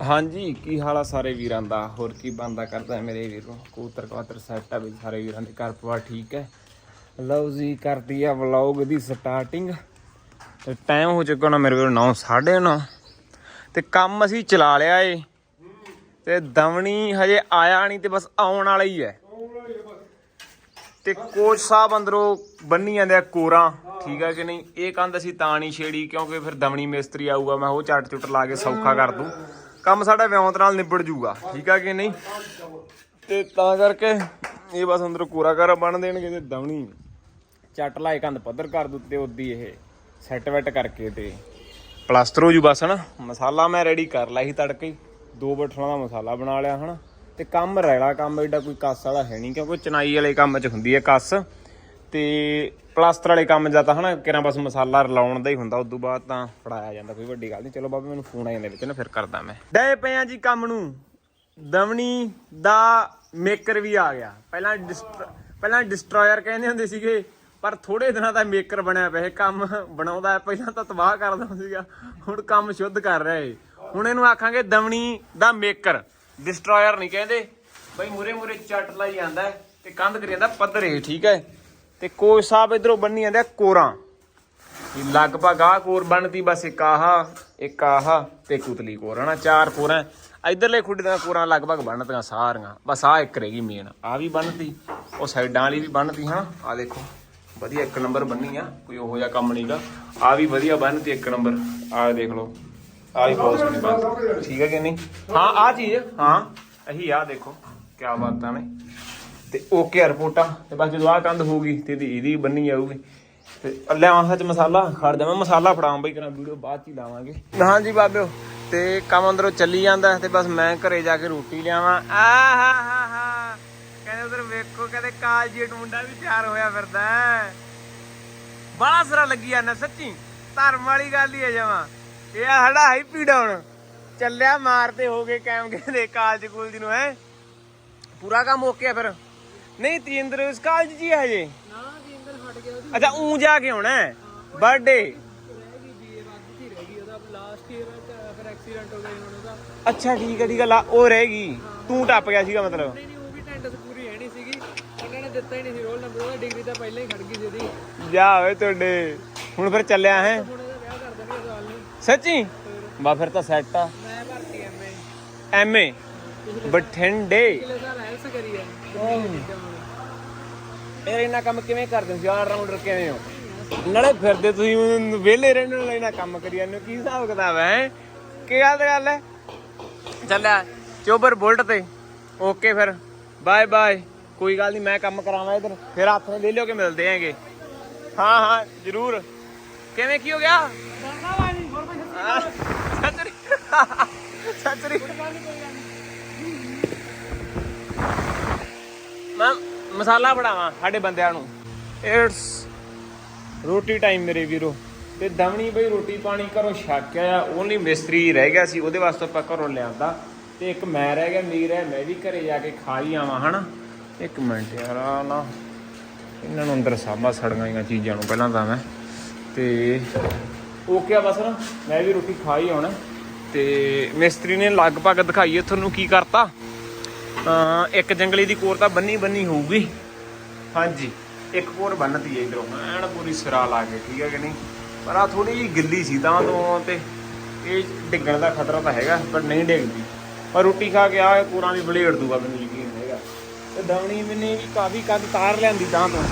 ਹਾਂਜੀ, ਕੀ ਹਾਲ ਆ ਸਾਰੇ ਵੀਰਾਂ ਦਾ? ਹੋਰ ਕੀ ਬੰਦਾ ਕਰਦਾ ਹੈ ਮੇਰੇ ਵੀਰੋ? ਕੂਤਰ ਕਵਾਤਰ ਸੈਟ ਆ ਵੀ ਸਾਰੇ ਵੀਰਾਂ ਦੇ ਘਰ ਪਰਿਵਾਰ ਠੀਕ ਹੈ। ਲਓ ਜੀ, ਕਰਦੀ ਆ ਵਲੌਗ ਦੀ ਸਟਾਰਟਿੰਗ ਤੇ ਟਾਈਮ ਹੋ ਚੁੱਕਾ ਨਾ ਮੇਰੇ ਵੀਰੋ 9 9:30 ਤੇ ਕੰਮ ਅਸੀਂ ਚਲਾ ਲਿਆ ਏ। ਤੇ ਦਵਣੀ ਹਜੇ ਆਇਆ ਨਹੀਂ ਤੇ ਬਸ ਆਉਣ ਵਾਲਾ ਹੀ ਹੈ। ਤੇ ਕੋਚ ਸਾਹਿਬ ਅੰਦਰੋਂ ਬੰਨੀ ਜਾਂਦੇ ਆ ਕੋਰਾਂ, ਠੀਕ ਆ ਕਿ ਨਹੀਂ? ਇਹ ਕੰਧ ਅਸੀਂ ਤਾਂ ਨਹੀਂ ਛੇੜੀ ਕਿਉਂਕਿ ਫਿਰ ਦਵਣੀ ਮਿਸਤਰੀ ਆਊਗਾ, ਮੈਂ ਉਹ ਝੱਟ ਚੁੱਟ ਲਾ ਕੇ ਸੌਖਾ ਕਰ ਦੂੰ। ਕੰਮ ਸਾਡਾ ਵਿਉਂਤ ਨਾਲ ਨਿਬੜ ਜੂਗਾ ਠੀਕ ਹੈ ਕਿ ਨਹੀਂ? ਤੇ ਤਾਂ ਕਰਕੇ ਇਹ ਬਸ ਅੰਦਰੋਂ ਕੋਰਾ ਕਾਰਾ ਬਣ ਦੇਣਗੇ ਤੇ ਦਵਣੀ। ਚੱਟ ਲਾਏ ਕੰਧ ਪੱਧਰ ਕਰ ਦਿੱਤੇ ਉਦੀ ਇਹ ਸੈੱਟ ਵੈਟ ਕਰਕੇ ਤੇ। ਪਲਾਸਟਰ ਹੋ ਜੂ ਬਸ ਹਨਾ? ਮਸਾਲਾ ਮੈਂ ਰੈਡੀ ਕਰ ਲਿਆ ਸੀ ਤੜਕੇ ਦੋ ਬਟਰਾਂ ਦਾ ਮਸਾਲਾ ਬਣਾ ਲਿਆ ਹਨਾ? ਤੇ ਕੰਮ ਰੈਲਾ ਕੰਮ ਐਡਾ ਕੋਈ ਕੱਸ ਵਾਲਾ ਹੈ ਨਹੀਂ ਕਿਉਂਕਿ ਚਨਾਈ ਵਾਲੇ ਕੰਮ 'ਚ ਹੁੰਦੀ ਹੈ ਕੱਸ। ਤੇ ਪਲਾਸਟਰ ਵਾਲੇ ਕੰਮ ਜਾਂ ਤਾਂ ਹਨਾ, ਕਿਰਾਂ ਬਸ ਮਸਾਲਾ ਰਲਾਉਣ ਦਾ ਹੀ ਹੁੰਦਾ, ਉਦੋਂ ਬਾਅਦ ਤਾਂ ਫੜਾਇਆ ਜਾਂਦਾ, ਕੋਈ ਵੱਡੀ ਗੱਲ ਨਹੀਂ। ਚਲੋ ਬਾਬਾ, ਮੈਨੂੰ ਫੋਨ ਆ ਜਾਂਦਾ ਵਿੱਚ ਨਾ ਫਿਰ ਕਰਦਾ ਮੈਂ। ਡੇ ਪਏ ਆ ਜੀ ਕੰਮ ਨੂੰ। ਦਵਣੀ ਦਾ ਮੇਕਰ ਵੀ ਆ ਗਿਆ। ਪਹਿਲਾਂ ਡਿਸਟਰ- ਪਹਿਲਾਂ ਡਿਸਟਰੋਇਰ ਕਹਿੰਦੇ ਹੁੰਦੇ ਸੀਗੇ, ਪਰ ਥੋੜੇ ਦਿਨਾਂ ਦਾ ਮੇਕਰ ਬਣਿਆ ਪਿਆ ਇਹ ਕੰਮ। ਬਣਾਉਂਦਾ ਪਹਿਲਾਂ ਤਾਂ ਤਬਾਹ ਕਰਦਾ ਸੀਗਾ, ਹੁਣ ਕੰਮ ਸ਼ੁੱਧ ਕਰ ਰਿਹਾ ਏ। ਹੁਣ ਇਹਨੂੰ ਆਖਾਂਗੇ ਦਵਣੀ ਦਾ ਮੇਕਰ। ਡਿਸਟਰੋਇਰ ਨਹੀਂ ਕਹਿੰਦੇ। ਬਈ ਮੂਰੇ ਮੂਰੇ ਚੱਟ ਲਾਈ ਜਾਂਦਾ ਤੇ ਕੰਧ ਕਰੀ ਜਾਂਦਾ ਪੱਧਰੇ, ਠੀਕ ਹੈ? ਤੇ ਕੋਚ ਸਾਹਿਬ ਇਧਰੋਂ ਬੰਨੀ ਜਾਂਦੇ ਆ ਕੋਰਾਂ। ਇਹ ਲਗਭਗ ਆ ਕੋਰ ਬਣਦੀ, ਬਸ ਇੱਕ ਆਹ ਇੱਕ ਆਹ ਤੇ ਕੁਤਲੀ ਕੋਰ, ਹਨਾ? ਚਾਰ ਕੋਰਾਂ ਇਧਰਲੇ ਖੁੱਡੇ ਦੀਆਂ ਕੋਰਾਂ ਲਗਭਗ ਬਣਦੀਆਂ ਸਾਰੀਆਂ। ਬਸ ਆ ਇੱਕ ਰਹਿ ਗਈ ਮੇਨ ਆ ਵੀ ਬਣਦੀ, ਉਹ ਸਾਈਡਾਂ ਵਾਲੀ ਵੀ ਬਣਦੀ ਹਾਂ ਆ ਦੇਖੋ, ਵਧੀਆ ਇੱਕ ਨੰਬਰ ਬੰਨੀ ਆ, ਕੋਈ ਉਹੋ ਜਿਹਾ ਕੰਮ ਨਹੀਂਗਾ ਆ ਵੀ ਵਧੀਆ ਬਣਦੀ ਇੱਕ ਨੰਬਰ ਆ ਦੇਖ ਲਓ ਆ ਵੀ ਬਹੁਤ ਸੋਹਣੀ ਬਣਦੀ। ਠੀਕ ਹੈ ਕਿ ਨਹੀਂ? ਹਾਂ ਆ ਚੀਜ਼, ਹਾਂ। ਇਹੀ ਆ, ਦੇਖੋ ਕੀ ਬਾਤਾਂ ਨੇ। ਤੇ ਓਕੇ ਰਿਪੋਰਟਾਂ, ਤੇ ਬਸ ਜਦੋਂ ਆ ਕੰਧ ਹੋਊਗੀ, ਤੇ ਇਹਦੀ ਇਹਦੀ ਬੰਨੀ ਜਾਊਗੀ। ਤੇ ਲਿਆਵਾਂ ਸੱਚ ਮਸਾਲਾ, ਖੜ ਜਾ ਮੈਂ ਮਸਾਲਾ ਫੜਾਵਾਂ ਬਈ ਕਰਾਂ ਵੀਡੀਓ ਬਾਅਦ ਚ ਹੀ ਲਾਵਾਂਗੇ। ਹਾਂਜੀ ਬਾਬਿਓ, ਤੇ ਕੰਮ ਅੰਦਰੋਂ ਚੱਲੀ ਜਾਂਦਾ ਤੇ ਬਸ ਮੈਂ ਘਰੇ ਜਾ ਕੇ ਰੋਟੀ ਲਿਆਵਾਂ। ਆ ਹਾ ਹਾ ਕਹਿੰਦੇ ਉਧਰ ਵੇਖੋ, ਕਹਿੰਦੇ ਕਾਲਜੀਟ ਮੁੰਡਾ ਵੀ ਤਿਆਰ ਹੋਇਆ ਫਿਰਦਾ ਹੈ। ਬੜਾ ਸਰਾ ਲੱਗੀ ਜਾਂਦਾ, ਸੱਚੀ। ਧਰਮ ਵਾਲੀ ਗੱਲ ਹੀ ਹੈ ਜਮਾ। ਇਹ ਆ ਸਾਡਾ ਹੈਪੀ ਡਾਊਨ ਚੱਲਿਆ ਮਾਰਦੇ ਹੋ ਗਏ ਕੈਮ ਕਹਿੰਦੇ ਕਾਲਜ ਕੁਲਜ ਨੂੰ, ਹੈ। ਪੂਰਾ ਕੰਮ ਓਕੇ ਆ ਫਿਰ। ਨਹੀਂ ਤੇਂਦਰ ਇਸ ਕਾਲਜ ਜੀ ਹੈ ਹਜੇ? ਨਾ ਜੀ ਅੰਦਰ ਹਟ ਗਿਆ ਉਹਦੀ। ਅੱਛਾ ਉਂ ਜਾ ਕੇ ਹੋਣਾ ਹੈ? ਬਰਥਡੇ ਰਹਿ ਗਈ ਬੀਏ ਵੱਧ ਦੀ ਰਹਿ ਗਈ ਉਹਦਾ ਲਾਸਟ ਈਅਰ ਫਿਰ ਐਕਸੀਡੈਂਟ ਹੋ ਗਿਆ ਸੀ ਹੁਣ ਉਹਦਾ। ਅੱਛਾ ਠੀਕ ਹੈ ਠੀਕ ਹੈ ਲਾ ਉਹ ਰਹਿ ਗਈ। ਤੂੰ ਟੱਪ ਗਿਆ ਸੀਗਾ ਮਤਲਬ। ਨਹੀਂ ਨਹੀਂ ਉਹ ਵੀ ਟੈਂਡਸ ਪੂਰੀ ਹੈ ਨਹੀਂ ਸੀਗੀ। ਉਹਨਾਂ ਨੇ ਦਿੱਤਾ ਹੀ ਨਹੀਂ ਸੀ ਰੋਲ ਨੰਬਰ ਉਹਦਾ ਡਿਗਰੀ ਤਾਂ ਪਹਿਲਾਂ ਹੀ ਖੜ ਗਈ ਸੀ ਉਹਦੀ। ਜਾ ਓਏ ਤੁਹਾਡੇ ਹੁਣ ਫਿਰ ਚੱਲਿਆ ਹੈ? ਹੁਣ ਇਹਦਾ ਵਿਆਹ ਕਰ ਦੇਣਗੇ ਸਾਲ ਨੂੰ। ਸੱਚੀ? ਬਾ ਫਿਰ ਤਾਂ ਸੈੱਟ ਆ। ਮੈਂ ਭਰਤੀ ਐਮਏ ਐਮਏ ਬਠਿੰਡੇ। ਪਿਛਲੇ ਸਾਲ ਹੈਲਸ ਕਰੀ ਹੈ ਯਾਰ ਇਹਨਾਂ ਕੰਮ ਕਿਵੇਂ ਕਰਦੇ ਹੋ? ਯਾਰ ਰਾਉਂਡਰ ਕਿਵੇਂ ਹੋ? ਨਾਲੇ ਫਿਰਦੇ ਤੁਸੀਂ ਵਿਹਲੇ ਰਹਿਣ ਨਾਲ ਇਹਨਾਂ ਕੰਮ ਕਰੀ ਜਾਂਦੇ ਹੋ, ਕੀ ਹਿਸਾਬ ਕਿਤਾਬ ਹੈ? ਕੀ ਗੱਲ ਗੱਲ ਹੈ? ਚੱਲਿਆ ਚੋਬਰ ਬੁਲਟ ਤੇ। ਓਕੇ ਫਿਰ। ਬਾਏ ਬਾਏ ਕੋਈ ਗੱਲ ਨਹੀਂ ਮੈਂ ਕੰਮ ਕਰਾਵਾਂ ਇਧਰ। ਫਿਰ ਹੱਥ ਨਾਲ ਲੈ ਲਿਓ ਕੇ ਮਿਲਦੇ ਆਂਗੇ ਹਾਂ ਹਾਂ, ਜ਼ਰੂਰ। ਕਿਵੇਂ, ਕੀ ਹੋ ਗਿਆ? ਸੱਚਰੀ ਸੱਚਰੀ ਮੈਂ ਮਸਾਲਾ ਬਣਾਵਾਂ ਸਾਡੇ ਬੰਦਿਆਂ ਨੂੰ। ਇਟਸ ਰੋਟੀ ਟਾਈਮ ਮੇਰੇ ਵੀਰੋ। ਤੇ ਦਵਣੀ ਬਈ ਰੋਟੀ ਪਾਣੀ ਘਰੋਂ ਛੱਕ ਆਇਆ। ਓਨਲੀ ਮਿਸਤਰੀ ਰਹਿ ਗਿਆ ਸੀ, ਉਹਦੇ ਵਾਸਤੇ ਆਪਾਂ ਘਰੋਂ ਲਿਆਂਦਾ। ਤੇ ਇੱਕ ਮੈਂ ਰਹਿ ਗਿਆ, ਮੀਰ ਹੈ, ਮੈਂ ਵੀ ਘਰੇ ਜਾ ਕੇ ਖਾ ਹੀ ਆਵਾਂ, ਹਨਾ? ਇੱਕ ਮਿੰਟ ਯਾਰ, ਆਹ ਨਾ, ਇਹਨਾਂ ਨੂੰ ਅੰਦਰ ਸਾਂਭਾ ਸੜੀਆਂ ਚੀਜ਼ਾਂ ਨੂੰ, ਪਹਿਲਾਂ ਤਾਂ ਮੈਂ। ਤੇ ਓਕੇ ਆ ਬਸ ਨਾ, ਮੈਂ ਵੀ ਰੋਟੀ ਖਾ ਹੀ ਆਉਣਾ। ਤੇ ਮਿਸਤਰੀ ਨੇ ਲਗਭਗ ਦਿਖਾਈਏ ਤੁਹਾਨੂੰ ਕੀ ਕਰਤਾ। ਇੱਕ ਜੰਗਲੀ ਦੀ ਕੋਰ ਤਾਂ ਬੰਨੀ ਬੰਨੀ ਹੋਊਗੀ। ਹਾਂਜੀ, ਇੱਕ ਕੋਰ ਬੰਨਤੀ ਹੈ ਇਧਰੋਂ। ਐਨ ਪੂਰੀ ਸਿਰਾ ਲਾ ਕੇ, ਠੀਕ ਹੈ ਕਿ ਨਹੀਂ? ਪਰ ਆ ਥੋੜੀ ਜਿਹੀ ਗਿੱਲੀ ਸੀ ਤਾਂ ਤੋਂ ਤੇ ਇਹ ਡਿੱਗਣ ਦਾ ਖਤਰਾ ਤਾਂ ਹੈਗਾ, ਪਰ ਨਹੀਂ ਡਿੱਗਦੀ। ਪਰ ਰੋਟੀ ਖਾ ਕੇ ਆ ਕੋਰਾਂ ਦੀ ਬਲੇਡ ਦੂਗਾ ਮੈਨੂੰ ਯਕੀਨ ਹੈਗਾ। ਤੇ ਦਵਣੀ ਮੈਨੇ ਵੀ ਕਾਫੀ ਕੰਧ ਤਾਰ ਲਿਆਂਦੀ ਤਾਂ ਤੋਂ।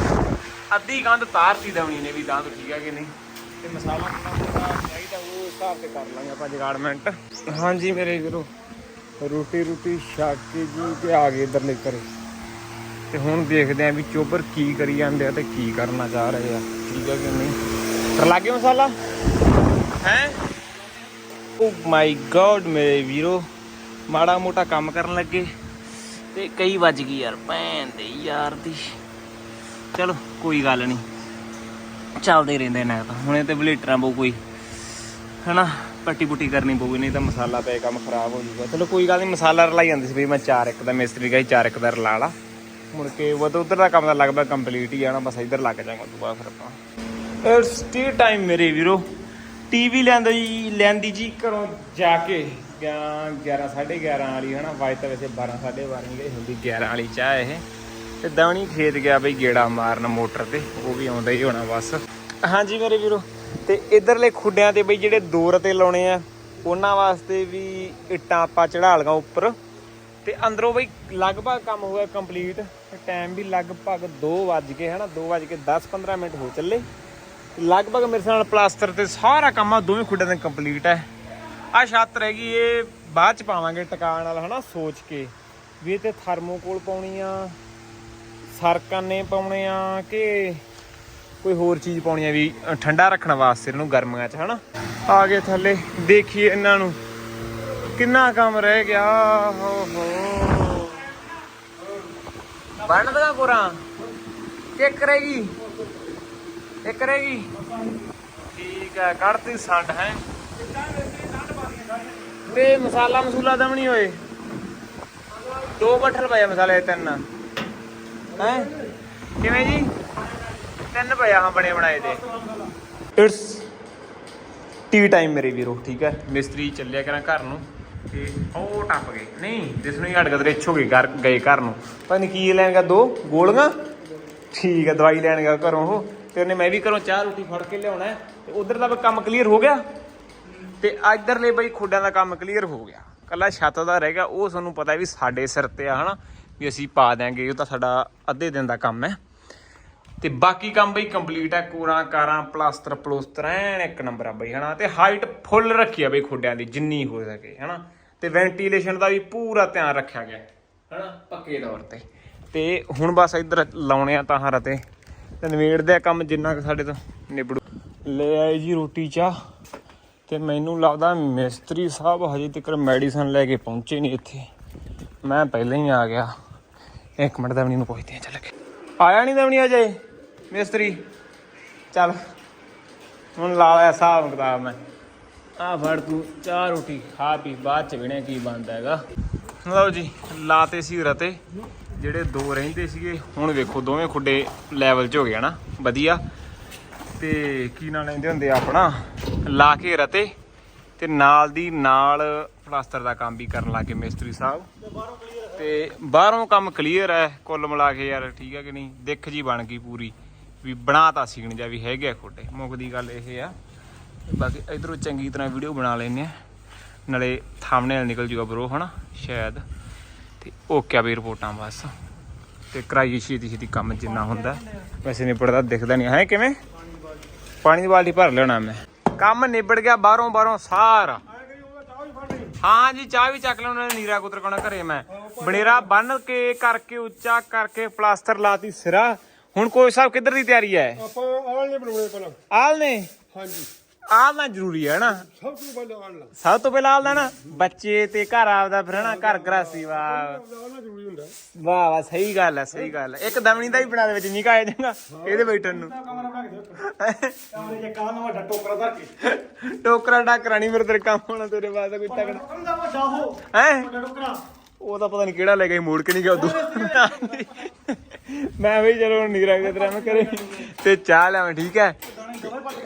ਅੱਧੀ ਕੰਧ ਤਾਰਤੀ ਦਵਣੀ ਨੇ ਵੀ ਤਾਂ ਤੋਂ, ਠੀਕ ਹੈ ਕਿ ਨਹੀਂ? ਤੇ ਮਸਾਲਾ ਮਸਾਲਾ ਚਾਹੀਦਾ ਉਹ ਹਿਸਾਬ ਤੇ ਕਰ ਲਾਂਗੇ ਆਪਾਂ ਜਗਾੜਮੈਂਟ। ਹਾਂਜੀ ਮੇਰੇ ਵੀਰੋ ਰੋਟੀ ਰੋਟੀ ਛੱਕ ਕੇ ਜੀ ਤੇ ਆ ਗਏ ਇਧਰਲੇ ਘਰੇ। ਤੇ ਹੁਣ ਦੇਖਦੇ ਆਂ ਵੀ ਚੋਬਰ ਕੀ ਕਰੀ ਜਾਂਦੇ ਆ ਤੇ ਕੀ ਕਰਨਾ ਚਾਹ ਰਹੇ ਆ। ਠੀਕ ਹੈ ਕਿ ਨਹੀਂ? ਕਰ ਲਾਗੇ ਮਸਾਲਾ? ਹੈ? ਓ ਮਾਈ ਗॉड ਮੇਰੇ ਵੀਰੋ। ਮਾੜਾ ਮੋਟਾ ਕੰਮ ਕਰਨ ਲੱਗੇ। ਤੇ ਕਈ ਵੱਜ ਗਈ ਯਾਰ, ਭੈਣ ਦੇ ਯਾਰ ਦੀ। ਚਲੋ, ਕੋਈ ਗੱਲ ਨਹੀਂ। ਚੱਲਦੇ ਰਹਿੰਦੇ ਨੇ ਤਾਂ ਹੁਣੇ ਤੇ ਬਲੇਟਰਾਂ ਬੋ ਕੋਈ। ਹਨਾ? ਪੱਟੀ ਪੁੱਟੀ ਕਰਨੀ ਪਊਗੀ, ਨਹੀਂ ਤਾਂ ਮਸਾਲਾ ਪਏ ਕੰਮ ਖਰਾਬ ਹੋ ਜਾਊਗਾ। ਚਲੋ ਕੋਈ ਗੱਲ ਨਹੀਂ ਮਸਾਲਾ ਰਲਾਈ ਜਾਂਦੀ ਸੀ ਵੀ ਮੈਂ ਚਾਰ ਇੱਕ ਦਾ ਮਿਸਤਰੀ ਕਹੀ ਚਾਰ ਇੱਕ ਦਾ ਰਲਾ ਲਾ। ਮੁੜ ਕੇ ਉਹ ਤਾਂ ਉਧਰ ਦਾ ਕੰਮ ਤਾਂ ਲਗਭਗ ਕੰਪਲੀਟ ਹੀ ਆਣਾ ਬਸ ਇੱਧਰ ਲੱਗ ਜਾਵਾਂਗਾ ਤੋਂ ਬਾਅਦ ਫਿਰ ਆਪਾਂ। ਇਟਸ ਟੀ ਟਾਈਮ ਮੇਰੇ ਵੀਰੋ। ਟੀਵੀ ਲੈਂਦਾ ਜੀ, ਲੈਂਦੀ ਜੀ ਘਰੋਂ ਜਾ ਕੇ 11 11:30 ਵਾਲੀ, ਹਨਾ? ਵਾਜ ਤਾਂ ਵੈਸੇ 12 12:30 ਗਈ ਹੁੰਦੀ 11 ਵਾਲੀ ਚਾਹ ਇਹ। ਤੇ ਦਵਣੀ ਖੇਤ ਗਿਆ ਬਈ ਗੇੜਾ ਮਾਰਨ ਮੋਟਰ ਤੇ, ਉਹ ਵੀ ਆਉਂਦਾ ਹੀ ਹੋਣਾ ਬਸ। ਹਾਂਜੀ ਮੇਰੇ ਵੀਰੋ। ਤੇ ਇਧਰਲੇ ਖੁੱਡਿਆਂ ਤੇ ਬਈ ਜਿਹੜੇ ਦੋ ਰਤੇ ਲਾਉਣੇ ਆ, ਉਹਨਾਂ ਵਾਸਤੇ ਵੀ ਇੱਟਾਂ ਆਪਾਂ ਚੜਾ ਲਗਾ ਉੱਪਰ। ਤੇ ਅੰਦਰੋਂ ਬਈ ਲਗਭਗ ਕੰਮ ਹੋਇਆ ਕੰਪਲੀਟ ਟਾਈਮ ਵੀ ਲਗਭਗ 2 ਵੱਜ ਗਏ, ਹਨਾ? 2 ਵੱਜ ਕੇ 10-15 ਮਿੰਟ ਹੋ ਚੱਲੇ। ਲਗਭਗ ਮੇਰੇ ਨਾਲ ਪਲਾਸਟਰ ਤੇ ਸਾਰਾ ਕੰਮ ਆ, ਦੋਵੇਂ ਖੁੱਡਿਆਂ ਦਾ ਕੰਪਲੀਟ ਹੈ ਆ ਛੱਤ ਰਹਿ ਗਈ, ਇਹ ਬਾਅਦ ਚ ਪਾਵਾਂਗੇ ਟਿਕਾਣ ਨਾਲ ਹਨਾ? ਸੋਚ ਕੇ। ਵੀ ਇਹ ਤੇ ਥਰਮੋਕੋਲ ਪਾਉਣੀ ਆ, ਸਰਕਾਨੇ ਪਾਉਣੇ ਆ ਕਿ ਕੋਈ ਹੋਰ ਚੀਜ਼ ਪਾਉਣੀ ਆ ਵੀ ਠੰਡਾ ਰੱਖਣ ਵਾਸਤੇ ਇਹਨੂੰ ਗਰਮੀਆਂ 'ਚ, ਹਨਾ? ਆ ਗਏ ਥੱਲੇ, ਦੇਖੀਏ ਇਹਨਾਂ ਨੂੰ। ਕਿੰਨਾ ਕੰਮ ਰਹਿ ਗਿਆ, ਹੋ ਹੋ। ਬਣ ਦਗਾ ਕੋਰਾ ਕਿ ਕਰੇਗੀ ਇਹ ਕਰੇਗੀ ਠੀਕ ਹੈ ਕੱਢਤੀ ਸੰਡ, ਹੈ? ਤੇ ਮਸਾਲਾ ਮਸੂਲਾ ਦਮ ਨਹੀਂ ਹੋਏ? ਦੋ ਬੱਠਲ ਪਏ ਮਸਾਲੇ ਤਿੰਨ। ਹੈ? ਕਿਵੇਂ ਜੀ? ਤਿੰਨ ਪਏ ਆ ਹਾਂ ਬਣੇ ਬਣਾਏ ਦੇ। ਇਟਸ ਟੀ ਟਾਈਮ ਮੇਰੇ ਵੀਰੋ ਠੀਕ ਹੈ? ਮਿਸਤਰੀ ਚੱਲਿਆ ਕਰਾਂ ਘਰ ਨੂੰ ਤੇ ਉਹ ਟੱਪ ਗਏ। ਨਹੀਂ ਜਿਸ ਨੂੰ ਹੀ ਹਟ ਗਦਰੇ ਹੋ ਗਏ ਘਰ ਗਏ ਘਰ ਨੂੰ। ਪਤਾ ਨਹੀਂ ਕੀ ਲੈਣ ਗਿਆ ਦੋ ਗੋਲੀਆਂ? ਠੀਕ ਹੈ ਦਵਾਈ ਲੈਣ ਗਿਆ ਘਰੋਂ ਉਹ। ਤੇ ਉਹਨੇ ਮੈਂ ਵੀ ਘਰੋਂ ਚਾਹ ਰੋਟੀ ਫੜ ਕੇ ਲਿਆਉਣਾ ਤੇ ਉਧਰ ਦਾ ਕੰਮ ਕਲੀਅਰ ਹੋ ਗਿਆ? ਤੇ ਇਧਰਲੇ ਬਈ ਖੁੱਡਾਂ ਦਾ ਕੰਮ ਕਲੀਅਰ ਹੋ ਗਿਆ। ਕੱਲਾ ਛੱਤ ਦਾ ਰਹਿ ਗਿਆ। ਉਹ ਤੁਹਾਨੂੰ ਪਤਾ ਵੀ ਸਾਡੇ ਸਿਰ ਤੇ ਆ ਹਨਾ? ਵੀ ਅਸੀਂ ਪਾ ਦਿਆਂਗੇ। ਉਹ ਤਾਂ ਸਾਡਾ ਅੱਧੇ ਦਿਨ ਦਾ ਕੰਮ ਹੈ। ਤੇ ਬਾਕੀ ਕੰਮ ਬਈ ਕੰਪਲੀਟ ਹੈ ਕੋਰਾਂ, ਕਾਰਾਂ, ਪਲਾਸਟਰ, ਪਲੋਸਟਰ, ਐਨ ਇੱਕ ਨੰਬਰ ਆ ਬਈ, ਹਨਾ? ਤੇ ਹਾਈਟ ਫੁੱਲ ਰੱਖੀ ਆ ਬਈ ਖੁੱਡਿਆਂ ਦੀ, ਜਿੰਨੀ ਹੋ ਸਕੇ, ਹਨਾ? ਤੇ ਵੈਂਟੀਲੇਸ਼ਨ ਦਾ ਵੀ ਪੂਰਾ ਧਿਆਨ ਰੱਖਿਆ ਗਿਆ, ਹਨਾ? ਪੱਕੇ ਤੌਰ ਤੇ। ਤੇ ਹੁਣ ਬਸ ਇੱਧਰ ਲਾਉਣੇ ਆ ਤਾਂ ਹਰ ਤੇ ਨਿਬੇੜਦੇ ਆ ਕੰਮ ਜਿੰਨਾ ਕੁ ਸਾਡੇ ਤੋਂ ਨਿਬੜੂ। ਲੈ ਆਏ ਜੀ ਰੋਟੀ ਚਾਹ, ਤੇ ਮੈਨੂੰ ਲੱਗਦਾ ਮਿਸਤਰੀ ਸਾਹਿਬ ਹਜੇ ਤੱਕ ਮੈਡੀਸਨ ਲੈ ਕੇ ਪਹੁੰਚੇ ਨਹੀਂ ਇੱਥੇ। ਮੈਂ ਪਹਿਲਾਂ ਹੀ ਆ ਗਿਆ। ਇੱਕ ਮਿੰਟ ਦਵਣੀ ਨੂੰ ਪੁੱਛਦੇ ਆ ਚੱਲ ਕੇ। ਆਇਆ ਨਹੀਂ ਦਵਣੀ ਅਜੇ? ਮਿਸਤਰੀ ਚੱਲ। ਹੁਣ ਲਾ ਲਿਆ ਹਿਸਾਬ ਕਿਤਾਬ ਮੈਂ। ਆ ਫੜ ਤੂੰ ਚਾਹ ਰੋਟੀ ਖਾ ਪੀ ਬਾਅਦ ਚ ਵਿਣੇ ਕੀ ਬਣਦਾ ਹੈਗਾ। ਲਓ ਜੀ ਲਾਤੇ ਸੀ ਰਤੇ ਜਿਹੜੇ ਦੋ ਰਹਿੰਦੇ ਸੀਗੇ ਹੁਣ ਵੇਖੋ ਦੋਵੇਂ ਖੁੱਡੇ ਲੈਵਲ 'ਚ ਹੋ ਗਿਆ ਨਾ ਵਧੀਆ। ਤੇ ਕੀ ਨਾਂ ਲੈਂਦੇ ਹੁੰਦੇ ਆ ਆਪਣਾ? ਲਾ ਕੇ ਰਤੇ ਤੇ ਨਾਲ ਦੀ ਨਾਲ ਪਲਾਸਟਰ ਦਾ ਕੰਮ ਵੀ ਕਰਨ ਲੱਗੇ ਮਿਸਤਰੀ ਸਾਹਿਬ। ਤੇ ਬਾਹਰੋਂ ਕੰਮ ਕਲੀਅਰ ਹੈ ਕੁੱਲ ਮਿਲਾ ਕੇ ਯਾਰ ਠੀਕ ਹੈ ਕਿ ਨਹੀਂ? ਦਿੱਖ ਜੀ ਬਣ ਗਈ ਪੂਰੀ। ਵੀ ਬਣਾਤਾ ਸੀਗਣ ਜਾਂ ਵੀ ਹੈਗੇ ਆ ਖੋਟੇ। ਮੁੱਕਦੀ ਗੱਲ ਇਹ ਆ। ਬਾਕੀ ਇਧਰੋਂ ਚੰਗੀ ਤਰ੍ਹਾਂ ਵੀਡੀਓ ਬਣਾ ਲੈਨੇ ਆ। ਨਾਲੇ ਥੰਬਨੇਲ ਨਿਕਲ ਜੂਗਾ ਬਰੋ ਹਨਾ? ਸ਼ਾਇਦ। ਤੇ ਓਕੇ ਆ ਵੀ ਰਿਪੋਰਟਾਂ ਬਸ। ਤੇ ਕਰਾਈ ਛੇਤੀ ਛੇਤੀ ਕੰਮ ਜਿੰਨਾ ਹੁੰਦਾ। ਵੈਸੇ ਨਿਬੜਦਾ ਦਿਖਦਾ ਨਹੀਂ। ਹੈ, ਕਿਵੇਂ? ਪਾਣੀ ਦੀ ਬਾਲਟੀ ਭਰ ਲੈਣਾ ਮੈਂ। ਕੰਮ ਨਿਬੜ ਗਿਆ ਬਾਹਰੋਂ ਬਾਹਰੋਂ ਸਾਰਾ। ਹਾਂ ਜੀ, ਚਾਹ ਵੀ ਚੱਕ ਲੈਣਾ ਨੀਰਾ ਕੁਤਰ ਕੋਣਾ ਘਰੇ ਮੈਂ। ਬਨੇਰਾ ਬੰਨ ਕੇ, ਕਰਕੇ ਉੱਚਾ ਕਰਕੇ ਪਲਾਸਟਰ ਲਾਤੀ ਸਿਰਾ। ਹੁਣ ਕੋਈ ਸਾਹਿਬ ਕਿੱਧਰ ਦੀ ਤਿਆਰੀ ਹੈ? ਆਪਾਂ ਆਲ ਨੇ ਬਣਾਉਣੇ ਪਹਿਲਾਂ। ਆਲ ਨੇ? ਹਾਂਜੀ। ਆਲ ਨਾ ਜ਼ਰੂਰੀ ਹੈ ਨਾ? ਸਭ ਤੋਂ ਪਹਿਲਾਂ ਆਲ ਲਾ ਸਭ ਤੋਂ ਪਹਿਲਾਂ ਆਲ ਦਾ ਨਾ? ਬੱਚੇ ਤੇ ਘਰ ਆਪਦਾ ਫਿਰ ਹਨਾ ਘਰ ਗਰਾਸੀ ਵਾਹ। ਜ਼ਰੂਰੀ ਹੁੰਦਾ। ਵਾਹ ਵਾਹ ਸਹੀ ਗੱਲ ਹੈ ਸਹੀ ਗੱਲ ਹੈ। ਇੱਕ ਦਮਣੀ ਦਾ ਵੀ ਬਣਾ ਦੇ ਵਿੱਚ ਨਿਕਾ ਆ ਜਾਊਗਾ ਇਹਦੇ ਬੈਠਣ ਨੂੰ। ਕਮਰਾ ਬਣਾ ਕੇ ਦੇ। ਕਮਰੇ 'ਚ ਕਾਹ ਨੂੰ ਵੱਡਾ ਟੋਕਰਾ ਧਰ ਕੇ। ਟੋਕਰਾ ਟਾਕਰਾ ਨਹੀਂ ਮੇਰੇ ਤੇਰੇ ਕੰਮ ਹੋਣਾ ਤੇਰੇ ਬਾਅਦ ਕੋਈ ਤਕੜਾ। ਕੰਦਾ ਵੱਡਾ ਹੋ ਹੈ? ਵੱਡਾ ਟੋਕਰਾ। ਉਹ ਤਾਂ ਪਤਾ ਨਹੀਂ ਕਿਹੜਾ ਲੈ ਗਈ ਮੋੜ ਕੇ ਨਹੀਂ ਗਿਆ ਉਦੋਂ। ਮੈਂ ਵੀ ਚਲੋ ਨੀਰਾ ਕੇ ਤੇਰਾ, ਮੈਂ ਕਰੇ ਤੇ ਚਾਹ ਲਿਆਵਾਂ, ਠੀਕ ਹੈ?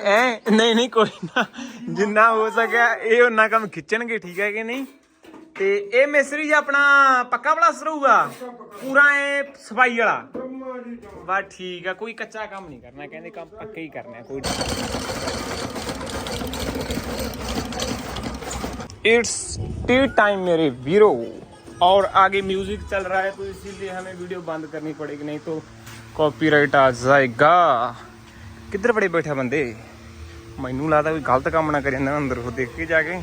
ਐ, ਨਹੀਂ ਨਹੀਂ, ਕੋਈ ਨਾ, ਜਿੰਨਾ ਹੋ ਸਕਿਆ, ਇਹ ਉਹਨਾਂ ਕੰਮ ਖਿੱਚਣਗੇ, ਠੀਕ ਹੈ ਕਿ ਨਹੀਂ? ਤੇ ਇਹ ਮਿਸਰੀ ਜੀ ਆਪਣਾ ਪੱਕਾ ਪਲਸ ਰਹੂਗਾ? ਪੂਰਾ ਇਹ ਸਫ਼ਾਈ ਵਾਲਾ? ਵਾ ਠੀਕ ਆ, ਕੋਈ ਕੱਚਾ ਕੰਮ ਨਹੀਂ ਕਰਨਾ, ਕਹਿੰਦੇ ਕੰਮ ਪੱਕੇ ਹੀ ਕਰਨਾ ਕੋਈ ਇਟਸ ਟੀ ਟਾਈਮ ਮੇਰੇ ਵੀਰੋ। और आगे म्यूजिक चल रहा है तो इसीलिए हमें वीडियो बंद करनी पड़ेगी नहीं तो कॉपीराइट आ जाएगा किधर बड़े बैठा बंदे ਮੈਨੂੰ ਲੱਗਦਾ ਕੋਈ ਗਲਤ ਕੰਮ ਨਾ ਕਰੀ ਜਾਂਦਾ ਅੰਦਰ ਉਹ ਦੇਖ ਕੇ ਜਾ ਕੇ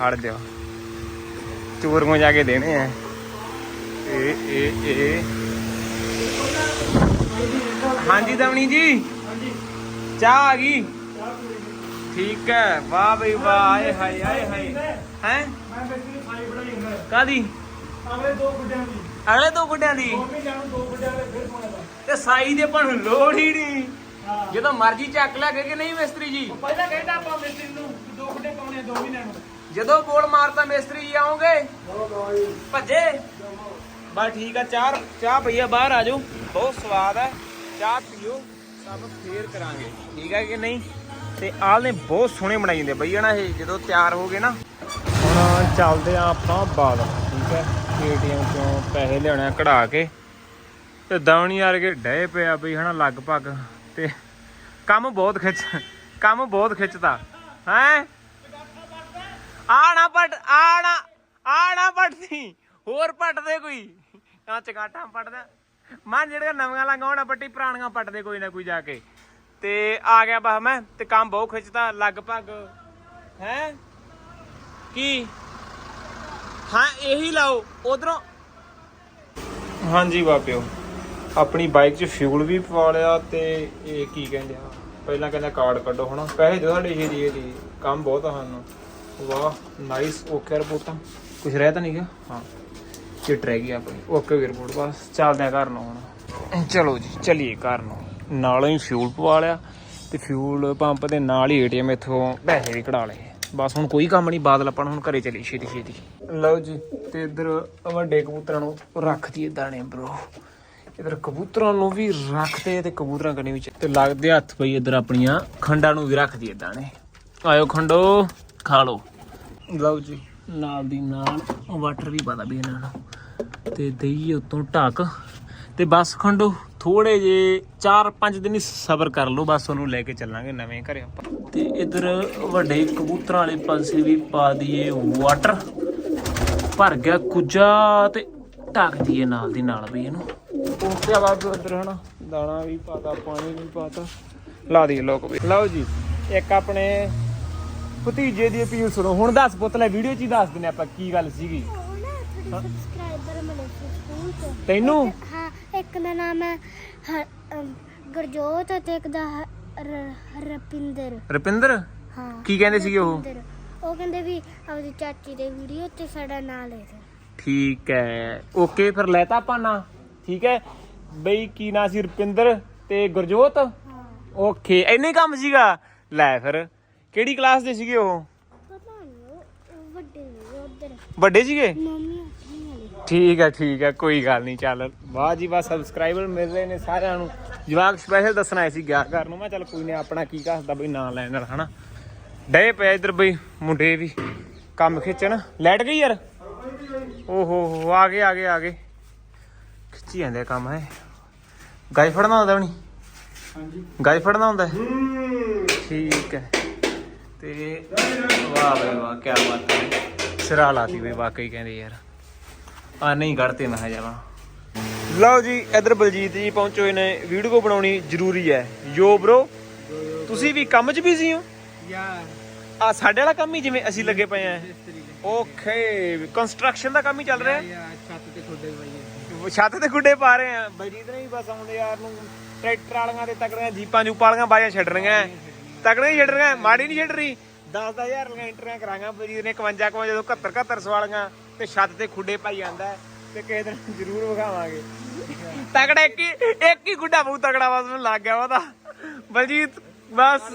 ਹਟ ਦਿਓ ਚੋਰ ਨੂੰ ਜਾ ਕੇ ਦੇਣੇ ਆ ਇਹ ਇਹ ਇਹ ਹਾਂਜੀ ਦਮਣੀ ਜੀ ਚਾਹ ਆ ਗਈ ਠੀਕ ਹੈ ਵਾਹ ਬਈ ਵਾਹ ਆਏ ਹਾਏ ਆਏ ਹਾਏ ਹੈ ਮੈਂ ਬੇਟੀ ਫਾਈ ਬਣਾਈ ਹੁੰਦਾ ਕਾਦੀ ਅਗਲੇ ਦੋ ਗੁੱਡਿਆਂ ਦੀ। ਅਗਲੇ ਦੋ ਗੁੱਡਿਆਂ ਦੀ? ਮੰਮੀ ਜਾਨੂੰ ਦੋ ਗੁੱਡਿਆਂ ਦੇ ਫਿਰ ਪਾਉਣਾ ਦਾ ਤੇ ਸਾਈ ਦੇ ਪਣ ਲੋੜ ਹੀ ਨਹੀਂ। ਹਾਂ। ਜਦੋਂ ਮਰਜ਼ੀ ਚੱਕ ਲੈ ਕਿ ਨਹੀਂ ਮਿਸਤਰੀ ਜੀ? ਪਹਿਲਾਂ ਕਹਿੰਦਾ ਆਪਾਂ ਮਿਸਤਰੀ ਨੂੰ ਦੋ ਗੁੱਡੇ ਪਾਉਣੇ ਦੋ ਮਹੀਨਿਆਂ ਨੂੰ। ਜਦੋਂ ਬੋਲ ਮਾਰਤਾ ਮਿਸਤਰੀ ਜੀ ਆਉਂਗੇ ਭੱਜੇ। ਬਸ ਠੀਕ ਆ ਚਾਹ ਚਾਹ ਪਈਆ ਬਾਹਰ ਆ ਜਾਓ। ਬਹੁਤ ਸਵਾਦ ਹੈ ਚਾਹ ਪੀਓ ਸਭ ਫੇਰ ਕਰਾਂਗੇ। ਠੀਕ ਹੈ ਕਿ ਨਹੀਂ? ਤੇ ਆਲ ਨੇ ਬਹੁਤ ਸੋਹਣੇ ਬਣਾਈ ਜਾਂਦੇ ਬਈ ਨਾ ਇਹ ਜਦੋਂ ਤਿਆਰ ਹੋ ਗਏ ਨਾ। ਹੁਣ ਹੁਣ ਚੱਲਦੇ ਆ ਆਪਾਂ ਬਾਦਲ ਠੀਕ ਹੈ ਏਟੀਐਮ ਚੋਂ ਪੈਸੇ ਲਿਆਉਣੇ ਕਢਾ ਕੇ। ਤੇ ਦਾਉਣੀ ਵਰਗੇ ਡਏ ਪਿਆ ਬਈ ਹਨਾ ਲਗਭਗ। ਤੇ ਕੰਮ ਬਹੁਤ ਖਿੱਚ, ਕੰਮ ਬਹੁਤ ਖਿੱਚਦਾ ਹੈ? ਆਣਾ ਪਟ ਆਣਾ ਆਣਾ ਪਟਦੀ। ਹੋਰ ਪਟਦੇ ਕੋਈ? ਆ ਚਗਾਟਾਂ ਪਟਦਾ। ਮੈਂ ਜਿਹੜੇ ਨਵੀਆਂ ਲੰਗਾਉਣਾ ਪੱਟੀ ਪੁਰਾਣੀਆਂ ਪਟਦੇ ਕੋਈ ਨਾ ਕੋਈ ਜਾ ਕੇ। ਤੇ ਆ ਗਿਆ ਬਸ ਮੈਂ, ਤੇ ਕੰਮ ਬਹੁਤ ਖਿੱਚਦਾ ਲਗਭਗ। ਹੈ? ਕੀ? ਹਾਂ, ਇਹੀ ਲਾਓ, ਉਧਰੋਂ। ਹਾਂਜੀ ਬਾਪਿਓ ਆਪਣੀ ਬਾਈਕ 'ਚ ਫਿਊਲ ਵੀ ਪਵਾ ਲਿਆ ਤੇ ਇਹ ਕੀ ਕਹਿੰਦੇ ਆ, ਪਹਿਲਾਂ ਕਹਿੰਦਾ ਕਾਰਡ ਕੱਢੋ ਹਣਾ ਪੈਸੇ ਦਿਓ ਸਾਡੇ ਏਰੀਏ ਦੀ ਕੰਮ ਬਹੁਤ ਆ ਸਾਨੂੰ। ਵਾਹ ਨਾਈਸ ਓਕੇ ਰਿਪੋਰਟਾਂ ਕੁਝ ਰਹਿ ਤਾਂ ਨਹੀਂ ਗਿਆ? ਹਾਂ, ਚਿੱਟ ਰਹਿ ਗਈ ਆਪਣੀ। ਓਕੇ ਵੀ ਰਿਪੋਰਟ ਬਸ ਚੱਲਦੇ ਆ ਘਰ ਨੂੰ ਹੁਣ। ਚਲੋ ਜੀ, ਚਲੀਏ ਘਰ ਨੂੰ। ਨਾਲੋਂ ਹੀ ਫਿਊਲ ਪਵਾ ਲਿਆ ਤੇ ਫਿਊਲ ਪੰਪ ਦੇ ਨਾਲ ਹੀ ਏਟੀਐਮ ਇੱਥੋਂ ਪੈਸੇ ਵੀ ਕਢਾ ਲਏ। ਬਸ ਹੁਣ ਕੋਈ ਕੰਮ ਨਹੀਂ ਬਾਦਲ ਆਪਾਂ ਨੂੰ ਹੁਣ ਘਰੇ ਚਲੀ ਛੇਤੀ ਛੇਤੀ। ਲਓ ਜੀ ਤੇ ਇੱਧਰ ਵੱਡੇ ਕਬੂਤਰਾਂ ਨੂੰ ਰੱਖ ਦਈਏ ਦਾਣੇ ਬ్రో ਇਧਰ ਕਬੂਤਰਾਂ ਨੂੰ ਵੀ ਰੱਖਦੇ ਤੇ ਕਬੂਤਰਾਂ ਕਨੇ ਵਿੱਚ ਤੇ ਲੱਗਦੇ ਹੱਥ ਪਈ ਇਧਰ ਆਪਣੀਆਂ ਖੰਡਾਂ ਨੂੰ ਵੀ ਰੱਖ ਦਈਏ ਦਾਣੇ। ਆਇਓ ਖੰਡੋ ਖਾ ਲਓ। ਲਓ ਜੀ। ਨਾਲ ਦੀ ਨਾਲ ਵਾਟਰ ਵੀ ਪਤਾ ਵੀ ਇਹਨਾਂ ਨੂੰ। ਤੇ ਦਈਏ ਉਤੋਂ ਢੱਕ। ਤੇ ਬਸ ਖੰਡੋ ਥੋੜੇ ਜੇ 4-5 ਦਿਨ ਹੀ ਸਬਰ ਕਰ ਲਓ ਬਸ ਉਹਨੂੰ ਲੈ ਕੇ ਚੱਲਾਂਗੇ ਨਵੇਂ ਘਰੇ ਆਪਾਂ। ਤੇ ਇਧਰ ਵੱਡੇ ਕਬੂਤਰਾਂ ਵਾਲੇ ਪਾਸੇ ਵੀ ਪਾ ਦਈਏ ਵਾਟਰ ਭਰ ਗਿਆ ਕੁਜਾ ਤੇ ਢੱਕ ਦਈਏ ਨਾਲ ਦੀ ਨਾਲ ਵੀ ਇਹਨੂੰ। ਉਸ ਤੋਂ ਬਾਅਦ ਉਧਰ ਹਨਾ ਦਾਣਾ ਵੀ ਪਾਤਾ ਪਾਣੀ ਵੀ ਪਾਤਾ ਲਾ ਦਈਏ ਲੋਕ ਵੀ ਲਓ ਜੀ ਇੱਕ ਆਪਣੇ ਭਤੀਜੇ ਦੀ ਅਪੀਲ ਸੁਣੋ। ਹੁਣ ਦੱਸ ਪੁੱਤ ਲੈ ਵੀਡੀਓ 'ਚ ਹੀ ਦੱਸ ਦਿੰਨੇ ਆਪਾਂ ਕੀ ਗੱਲ ਸੀਗੀ। ਤੈਨੂੰ? ਇੱਕ ਦਾ ਨਾਮ ਹੈ ਗੁਰਜੋਤ ਅਤੇ ਇੱਕ ਦਾ ਰਪਿੰਦਰ। ਰੁਪਿੰਦਰ? ਹਾਂ ਕੀ ਕਹਿੰਦੇ ਸੀਗੇ ਉਹ? ਰੁਪਿੰਦਰ। ਉਹ ਕਹਿੰਦੇ ਵੀ ਆਪਣੀ ਚਾਚੀ ਦੇ ਵੀਡੀਓ ਤੇ ਸਾਡਾ ਨਾਂ ਲੈ ਦੇ ਠੀਕ ਹੈ। ਓਕੇ ਫਿਰ ਲੈਤਾ ਆਪਾਂ ਨਾ। ਠੀਕ ਹੈ। ਬਈ ਕੀ ਨਾਂ ਸੀ ਰੁਪਿੰਦਰ ਤੇ ਗੁਰਜੋਤ? ਹਾਂ। ਓਕੇ ਇੰਨੇ ਕੰਮ ਸੀਗਾ? ਲੈ ਫਿਰ ਕਿਹੜੀ ਕਲਾਸ ਦੇ ਸੀਗੇ ਉਹ? ਪਤਾ ਨਹੀਂ ਉਹ ਵੱਡੇ ਨੇ ਉਧਰ। ਵੱਡੇ ਸੀਗੇ? ਮੰਮੀ ਠੀਕ ਹੈ ਠੀਕ ਹੈ ਕੋਈ ਗੱਲ ਨਹੀਂ ਚੱਲ। ਵਾਹ ਜੀ ਵਾਹ ਸਬਸਕ੍ਰਾਈਬਰ ਮਿਲ ਰਹੇ ਨੇ ਸਾਰਿਆਂ ਨੂੰ। ਜਵਾਕ ਸਪੈਸ਼ਲ ਦੱਸਣਾ ਆਏ ਸੀ ਗਿਆ ਘਰ ਨੂੰ। ਮੈਂ ਚੱਲ ਕੋਈ ਨਹੀਂ ਆਪਣਾ ਕੀ ਕਹਦਾ ਬਈ ਨਾਂ ਲੈਣ ਨਾਲ ਹਨਾ? ਡੇ ਪਿਆ ਇਧਰ ਬਈ ਮੁੰਡੇ ਵੀ ਕੰਮ ਖਿੱਚਣ। ਲੈਟ ਗਈ ਯਾਰ? ਓਹੋ ਹੋ ਆ ਗਏ ਆ ਗਏ ਆ ਗਏ। ਖਿੱਚੀ ਜਾਂਦੇ ਕੰਮ ਹੈ। ਗਾਈ ਫੜਨਾ ਹੁੰਦਾ ਬਣੀ ਹਾਂਜੀ। ਗਾਈ ਫੜਨਾ ਹੁੰਦਾ? ਠੀਕ ਹੈ। ਤੇ ਵਾਹ ਬਈ ਵਾਹ ਕੀ ਬਾਤ ਹੈ। ਸਿਰਾ ਲਾਤੀ ਬਈ ਵਾਕਈ ਕਹਿੰਦੇ ਯਾਰ। ਆ ਨਹੀਂ ਗੜਤੇ ਮੈਂ ਜਾਵਾ ਲਓ ਜੀ ਇਧਰ ਬਲਜੀਤ ਜੀ ਪਹੁੰਚੇ ਹੋਏ ਨੇ ਵੀਡੀਓ ਬਣਾਉਣੀ ਜ਼ਰੂਰੀ ਹੈ। ਯੋ bro ਤੁਸੀਂ ਵੀ ਕੰਮ 'ਚ ਬਿਜ਼ੀ ਹੋ? ਯਾਰ। ਆ ਸਾਡੇ ਵਾਲਾ ਕੰਮ ਹੀ ਜਿਵੇਂ ਅਸੀਂ ਲੱਗੇ ਪਏ ਆ। ਓਕੇ ਕੰਸਟਰਕਸ਼ਨ ਦਾ ਕੰਮ ਹੀ ਚੱਲ ਰਿਹਾ। ਯਾਰ ਛੱਤ ਤੇ ਖੋਡੇ ਪਾਈਏ ਛੱਤ ਤੇ ਗੁੱਡੇ ਪਾ ਰਹੇ ਆ। ਬਲਜੀਤ ਨੇ ਵੀ ਬਸ ਆਉਂਦੇ ਯਾਰ ਨੂੰ ਟਰੈਕਟਰ ਵਾਲੀਆਂ ਤੇ ਤਕੜੀਆਂ ਜੀਪਾਂ ਜੂਪਾਂ ਵਾਲੀਆਂ ਬਾਜਾਂ ਛੱਡਣੀਆਂ। ਤਕੜੀਆਂ ਹੀ ਛੱਡਣੀਆਂ ਮਾੜੀ ਨਹੀਂ ਛੱਡ ਰਹੀ 10000 ਦੀਆਂ ਐਂਟਰੀਆਂ ਕਰਾਂਗਾ। ਬਲਜੀਤ ਨੇ 51 51 ਜਦੋਂ 71 71 ਸਵਾਲੀਆਂ। ਤੇ ਛੱਤ ਤੇ ਖੁੱਡੇ ਪਾਈ ਜਾਂਦਾ ਹੈ, ਤੇ ਕਿਸੇ ਦਿਨ ਜ਼ਰੂਰ ਵਿਖਾਵਾਂਗੇ ਤਕੜਾ ਇੱਕ ਹੀ ਇੱਕ ਹੀ ਗੁੱਡਾ ਬਹੁਤ ਤਕੜਾ ਬਸ ਮੈਨੂੰ ਲੱਗ ਗਿਆ ਉਹਦਾ ਬਲਜੀਤ ਬਸ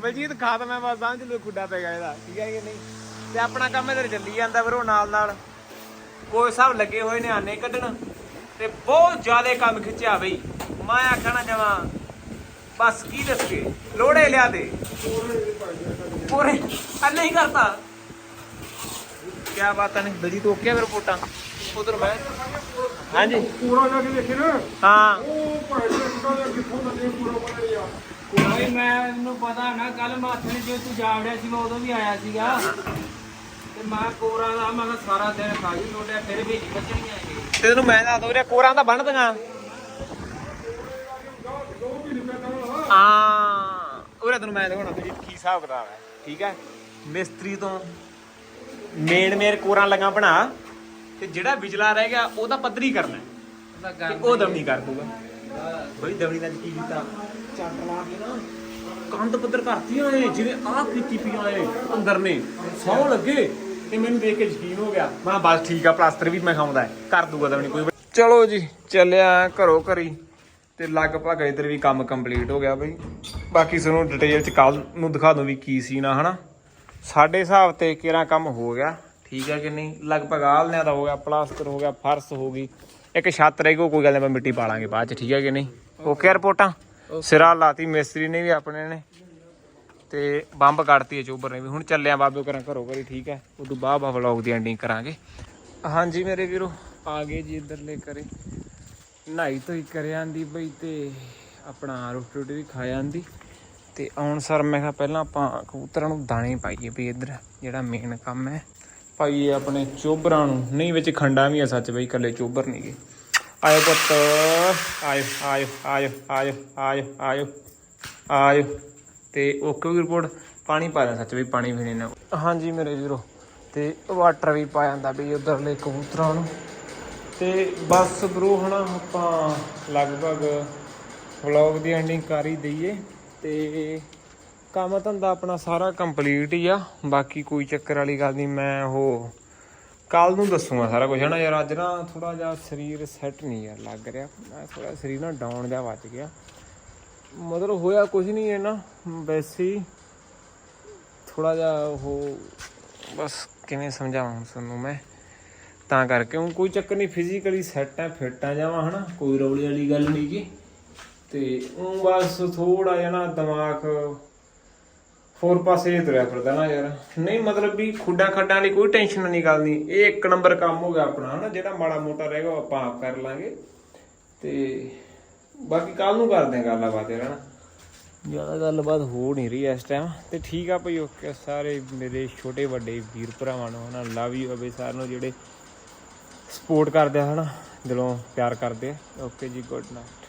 ਬਲਜੀਤ ਖਾਤਮ ਹੈ ਬਸ ਸਮਝ ਲਓ ਖੁੱਡਾ ਪੈ ਗਿਆ ਇਹਦਾ ਠੀਕ ਹੈ ਕਿ ਨਹੀਂ ਤੇ ਆਪਣਾ ਕੰਮ ਇਧਰ ਚੱਲੀ ਜਾਂਦਾ ਫਿਰ ਉਹ ਨਾਲ ਨਾਲ ਕੋਈ ਸਭ ਲੱਗੇ ਹੋਏ ਨੇ ਆਨੇ ਕੱਢਣ ਤੇ ਬਹੁਤ ਜ਼ਿਆਦਾ ਕੰਮ ਖਿੱਚਿਆ ਬਈ ਮੈਂ ਆਖਣਾ ਜਮਾ ਬਸ ਕੀ ਦੱਸਗੇ ਲੋੜੇ ਲਿਆ ਦੇ ਪੂਰੇ ਆ ਨਹੀਂ ਕਰਤਾ ਕੀ ਬਾਤ ਹੈ ਬਲਜੀਤ ਓਕੇ ਫਿਰ ਰਿਪੋਰਟਾਂ ਉਧਰ ਮੈਂ ਹਾਂਜੀ। ਪੂਰਾ ਜਾ ਕੇ ਵੇਖੇ ਨਾ। ਹਾਂ। ਉਹ ਭਾਈ ਦਾ ਕਿੱਥੋਂ ਦਾ ਦਾ ਦੇ ਪੂਰਾ ਬਣਾ ਲਿਆ। ਕੋਈ ਮੈਨੂੰ ਪਤਾ ਨਾ ਕੱਲ ਮਾਥੇ ਨੇ ਜੇ ਤੂੰ ਜਾਵੜਿਆ ਸੀ ਮੈਂ ਉਦੋਂ ਵੀ ਆਇਆ ਸੀਗਾ। ਤੇ ਮੈਂ ਕੋਰਾ ਦਾ ਮੈਂ ਸਾਰਾ ਦਿਨ ਖਾਈ ਲੋਟਿਆ ਫਿਰ ਵੀ ਨਹੀਂ ਬਚਣੀਆਂ ਇਹ ਤੇ ਤੈਨੂੰ ਮੈਂ ਦੱਸ ਦੋ ਕੋਰਾਂ ਤਾਂ ਬੰਨ ਦੀਆਂ ਹਾਂ। ਉਰੇ ਤੈਨੂੰ ਮੈਂ ਦਿਖਾਉਣਾ ਵੀ ਕੀ ਹਿਸਾਬ ਕਿਤਾਬ ਹੈ ਠੀਕ ਹੈ? ਮਿਸਤਰੀ ਤੋਂ ਮੇਨ ਮੇਰ ਕੋਰਾਂ ਲਗਾ ਬਣਾ ਤੇ ਜਿਹੜਾ ਵਿਚਲਾ ਰਹਿ ਗਿਆ ਉਹਦਾ ਪੱਧਰੀ ਕਰਨਾ ਤੇ ਉਹ ਦਵਣੀ ਕਰ ਦੂਗਾ ਬਈ ਦਵਣੀ ਨਾਲ ਕੀ ਕੀਤਾ? ਚੱਟ ਲਾ ਕੇ ਨਾ ਕੰਧ ਪੱਧਰ ਕਰਤੀਆਂ ਏ ਜਿਵੇਂ ਆਹ ਕੀਤੀ ਪੀਆਂ ਏ ਅੰਦਰ ਨੇ। ਸੌ ਲੱਗੇ ਤੇ ਮੈਨੂੰ ਦੇਖ ਕੇ ਯਕੀਨ ਹੋ ਗਿਆ। ਮੈਂ ਬਸ ਠੀਕ ਆ ਪਲਾਸਟਰ ਵੀ ਮੈਂ ਖਾਉਂਦਾ ਕਰ ਦੂਗਾ ਦਵਣੀ ਕੋਈ ਚਲੋ ਜੀ ਚੱਲਿਆ ਘਰੋਂ ਘਰੀ ਤੇ ਲਗਭਗ ਇਧਰ ਵੀ ਕੰਮ ਕੰਪਲੀਟ ਹੋ ਗਿਆ ਬਈ। ਬਾਕੀ ਤੁਹਾਨੂੰ ਡਿਟੇਲ ਚ ਕੱਲ ਨੂੰ ਦਿਖਾ ਦੂੰ ਵੀ ਕੀ ਸੀ ਨਾ ਹਨਾ? ਸਾਡੇ ਹਿਸਾਬ ਤੇ ਕਿਹੜਾ ਕੰਮ ਹੋ ਗਿਆ? ਠੀਕ ਹੈ ਕਿ ਨਹੀਂ? ਲਗਭਗ ਆਲਨਿਆਂ ਦਾ ਹੋ ਗਿਆ ਪਲਾਸਟਰ ਹੋ ਗਿਆ ਫਰਸ਼ ਹੋ ਗਈ। ਇੱਕ ਛੱਤ ਰਹਿ ਗਈ ਕੋਈ ਗੱਲ ਨਹੀਂ ਆਪਾਂ ਮਿੱਟੀ ਪਾ ਲਾਂਗੇ ਬਾਅਦ ਚ ਠੀਕ ਹੈ ਕਿ ਨਹੀਂ? ਓਕੇ ਰਿਪੋਰਟਾਂ? ਸਿਰਾ ਲਾਤੀ ਮਿਸਤਰੀ ਨੇ ਵੀ ਆਪਣੇ ਨੇ। ਤੇ ਬੰਬ ਕੱਢਤੀ ਹੈ ਚੋਬਰ ਨੇ ਵੀ। ਹੁਣ ਚੱਲਿਆ ਬਾਬੇ ਕਰਾਂ ਘਰੋਂ ਘਰੀ ਠੀਕ ਹੈ? ਉਦੋਂ ਬਾਅਦ ਬਾ ਵਲੌਗ ਦੀ ਐਂਡਿੰਗ ਕਰਾਂਗੇ। ਹਾਂਜੀ ਮੇਰੇ ਵੀਰੋ ਆ ਗਏ ਜੀ ਇੱਧਰਲੇ ਕਰੇ ਨਹਾਈ ਧੋਈ ਕਰਿਆ ਆਂਦੀ ਬਈ ਤੇ ਆਪਣਾ ਰੋਟੀ ਰੋਟੀ ਵੀ ਖਾਇਆ ਆਂਦੀ। ਤੇ ਆਉਣ ਸਰ ਮੈਂ ਕਿਹਾ ਪਹਿਲਾਂ ਆਪਾਂ ਕਬੂਤਰਾਂ ਨੂੰ ਦਾਣੇ ਪਾਈਏ ਵੀ ਇੱਧਰ, ਜਿਹੜਾ ਮੇਨ ਕੰਮ ਹੈ। ਪਾਈਏ ਆਪਣੇ ਚੋਬਰਾਂ ਨੂੰ। ਨਹੀਂ, ਵਿੱਚ ਖੰਡਾਂ ਵੀ ਆ ਸੱਚ ਬਈ, ਇਕੱਲੇ ਚੋਬਰ ਨਹੀਂਗੇ ਆਇਓ ਪੁੱਤ, ਆਇਓ ਆਇਓ ਆਇਓ ਆਇਓ ਆਇਓ ਆਇਓ ਆਇਓ। ਤੇ ਓਕੇ ਵੀ ਰਿਪੋਰਟ ਪਾਣੀ ਪਾ ਦਿਆਂ ਸੱਚ ਵੀ ਪਾਣੀ ਪੀਣੇ ਨਾ। ਹਾਂਜੀ ਮੇਰੇ ਵੀਰੋ, ਤੇ ਵਾਟਰ ਵੀ ਪਾ ਜਾਂਦਾ ਵੀ ਉਧਰਲੇ ਕਬੂਤਰਾਂ ਨੂੰ। ਤੇ ਬਸ ਬਰੋ ਹਨਾ ਆਪਾਂ ਲਗਭਗ ਵਲੌਗ ਦੀ ਐਂਡਿੰਗ ਕਰ ਹੀ ਦਈਏ। ਤੇ ਕੰਮ ਧੰਦਾ ਆਪਣਾ ਸਾਰਾ ਕੰਪਲੀਟ ਹੀ ਆ। ਬਾਕੀ ਕੋਈ ਚੱਕਰ ਵਾਲੀ ਗੱਲ ਨਹੀਂ, ਮੈਂ ਉਹ ਕੱਲ ਨੂੰ ਦੱਸੂਗਾ ਸਾਰਾ ਕੁਝ ਹਨਾ ਯਾਰ, ਅੱਜ ਨਾ ਥੋੜਾ ਜਿਹਾ ਸਰੀਰ ਸੈੱਟ ਨਹੀਂ ਯਾਰ ਲੱਗ ਰਿਹਾ। ਮੈਂ ਥੋੜਾ ਸਰੀਰ ਨਾ ਡਾਊਨ ਜਿਹਾ ਵੱਜ ਗਿਆ। ਮਤਲਬ ਹੋਇਆ ਕੁਝ ਨਹੀਂ ਹੈ ਨਾ ਵੈਸੇ ਹੀ ਥੋੜਾ ਜਿਹਾ ਉਹ ਬਸ ਕਿਵੇਂ ਸਮਝਾਵਾਂ ਤੁਹਾਨੂੰ ਮੈਂ। ਤਾਂ ਕਰਕੇ ਹੁਣ ਕੋਈ ਚੱਕਰ ਨਹੀਂ ਫਿਜ਼ੀਕਲੀ ਸੈੱਟ ਹੈ ਫਿੱਟ ਆ ਜਾਵਾਂ, ਹਨਾ। ਕੋਈ ਰੌਲੀ ਵਾਲੀ ਗੱਲ ਨਹੀਂ ਜੀ ਤੇ ਉਹ ਬਸ ਥੋੜਾ ਜਿਹਾ ਨਾ ਦਿਮਾਗ ਹੋਰ ਪਾਸੇ ਤੁਰਿਆ ਫਿਰਦਾ ਨਾ ਯਾਰ। ਨਹੀਂ, ਮਤਲਬ ਵੀ ਖੁੱਡਾ ਖੱਡਾਂ ਲਈ ਕੋਈ ਟੈਨਸ਼ਨ ਨਹੀਂ ਗੱਲ ਨਹੀਂ। ਇਹ ਇੱਕ ਨੰਬਰ ਕੰਮ ਹੋ ਗਿਆ ਆਪਣਾ ਹਨਾ, ਜਿਹੜਾ ਮਾੜਾ ਮੋਟਾ ਰਹੇਗਾ ਉਹ ਆਪਾਂ ਆਪ ਕਰ ਲਾਂਗੇ। ਤੇ ਬਾਕੀ ਕੱਲ ਨੂੰ ਕਰਦੇ ਹਾਂ ਗੱਲਬਾਤ ਯਾਰ ਹਨਾ। ਜ਼ਿਆਦਾ ਗੱਲਬਾਤ ਹੋ ਨਹੀਂ ਰਹੀ ਇਸ ਟਾਈਮ ਤੇ ਠੀਕ ਆ ਭਾਈ ਓਕੇ ਸਾਰੇ ਮੇਰੇ ਛੋਟੇ ਵੱਡੇ ਵੀਰ ਭਰਾਵਾਂ ਨੂੰ ਹਨਾ ਲਵ ਯੂ ਅਬੇ ਸਾਰਿਆਂ ਨੂੰ ਜਿਹੜੇ ਸਪੋਰਟ ਕਰਦੇ ਆ ਹਨਾ, ਦਿਲੋਂ ਪਿਆਰ ਕਰਦੇ ਆ। ਓਕੇ ਜੀ ਗੁੱਡ ਨਾਈਟ